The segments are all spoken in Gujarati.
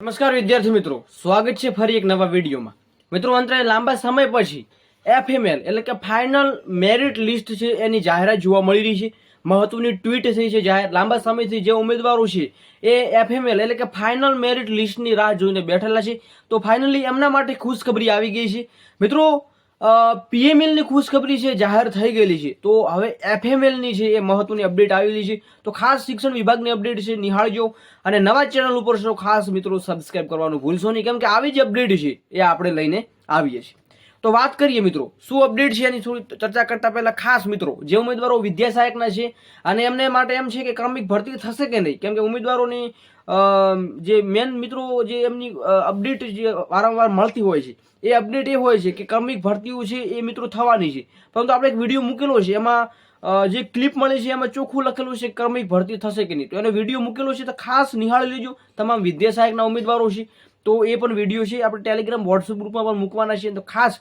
નમસ્કાર વિદ્યાર્થી મિત્રો, સ્વાગત છે ફરી એક નવા વિડીયોમાં. મિત્રો અંતરે લાંબા સમય પછી એફએમએલ એટલે કે ફાઇનલ મેરિટ લિસ્ટ છે, એની જાહેરાત જોવા મળી રહી છે. મહત્વની ટ્વીટ થઈ છે, જાહેર લાંબા સમયથી જે ઉમેદવારો છે, એ એફએમએલ એટલે કે ફાઇનલ મેરિટ લિસ્ટની રાહ જોઈને બેઠેલા છે. તો ફાઇનલી એમના માટે ખુશખબરી આવી ગઈ છે. મિત્રો પીએમએલની ખુશખબરી છે, જાહેર થઈ ગયેલી છે. તો હવે એફએમએલની છે, એ મહત્વની અપડેટ આવેલી છે. તો ખાસ શિક્ષણ વિભાગની અપડેટ છે, નિહાળજો. અને નવા ચેનલ ઉપર ખાસ મિત્રો સબસ્ક્રાઇબ કરવાનું ભૂલશો નહીં. કેમ કે આવી જ અપડેટ છે, એ આપણે લઈને આવીએ છીએ. તો વાત કરીએ મિત્રો, શું અપડેટ છે એની થોડી ચર્ચા કરતા પહેલા ખાસ મિત્રો, જે ઉમેદવારો વિદ્યા સહાયકના છે અને એમને માટે એમ છે કે ક્રમિક ભરતી થશે કે નહીં? કેમ કે ઉમેદવારોની જે મેન મિત્રો જે એમની અપડેટ જે વારંવાર મળતી હોય છે, એ અપડેટ એ હોય છે કે ક્રમિક ભરતીઓ છે એ મિત્રો થવાની છે. પરંતુ આપણે એક વીડિયો મૂકેલો છે, એમાં જે ક્લિપ મળી છે એમાં ચોખ્ખું લખેલું છે ક્રમિક ભરતી થશે કે નહીં? તો એનો વીડિયો મૂકેલો છે તો ખાસ નિહાળી લેજો, તમામ વિદ્યા સહાયકના ઉમેદવારો છે. તો એ પણ વીડિયો છે. આપણે ટેલિગ્રામ વોટ્સઅપ ગ્રુપમાં પણ મૂકવાના છે તો ખાસ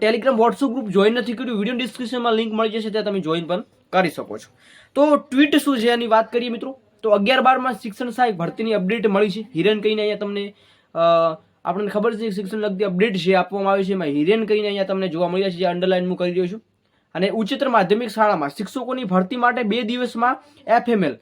ટેલિગ્રામ વોટ્સઅપ ગ્રુપ જોઈન નથી કર્યું. વીડિયો ડિસ્ક્રિપ્શનમાં લિંક મળી જશે, ત્યાં તમે જોઈન પણ કરી શકો છો. તો ટ્વીટ શું છે એની વાત કરીએ મિત્રો? તો અગિયાર બારમાં શિક્ષણ સહાયક ભરતીની અપડેટ મળી છે. હિરેન કહીને અહીંયા તમને આપણને ખબર છે શિક્ષણ લગતી અપડેટ છે આપવામાં આવી છે એમાં હિરેન કહીને અહીંયા તમને જોવા મળી છે, જે અંડરલાઇન હું કરી રહ્યો છું. અને ઉચ્ચતર માધ્યમિક શાળામાં શિક્ષકોની ભરતી માટે બે દિવસમાં એફએમએલ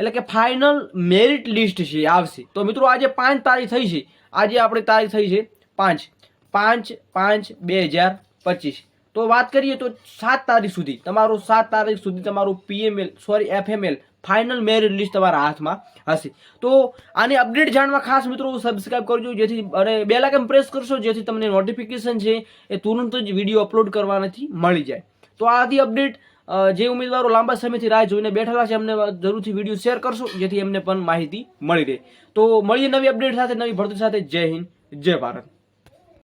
એટલે કે ફાઇનલ મેરિટ લિસ્ટ છે આવશે. તો મિત્રો, આજે પાંચ તારીખ થઈ છે. આજે આપણે તારીખ થઈ છે પાંચ. પાંચ પાંચ, બે હજાર પચીસ. તો વાત કરીએ તો સાત તારીખ સુધી, તમારું સાત તારીખ સુધી તમારું PML sorry FML final merit list તમારા હાથમાં હશે. તો આની અપડેટ જાણવા ખાસ મિત્રો સબસ્ક્રાઇબ કરજો, જેથી અને બે લાખ પ્રેસ કરશો, જેથી તમને નોટિફિકેશન છે એ તુરંત જ વીડિયો અપલોડ કરવાનાથી મળી જાય. તો આ હતી અપડેટ જે ઉમેદવારો લાંબા સમયથી રાહ જોઈને બેઠેલા છે, એમને જરૂરથી વીડિયો શેર કરશો, જેથી એમને પણ માહિતી મળી રહે. તો મળીએ નવી અપડેટ સાથે, નવી ભરતી સાથે. જય હિન્દ, જય ભારત.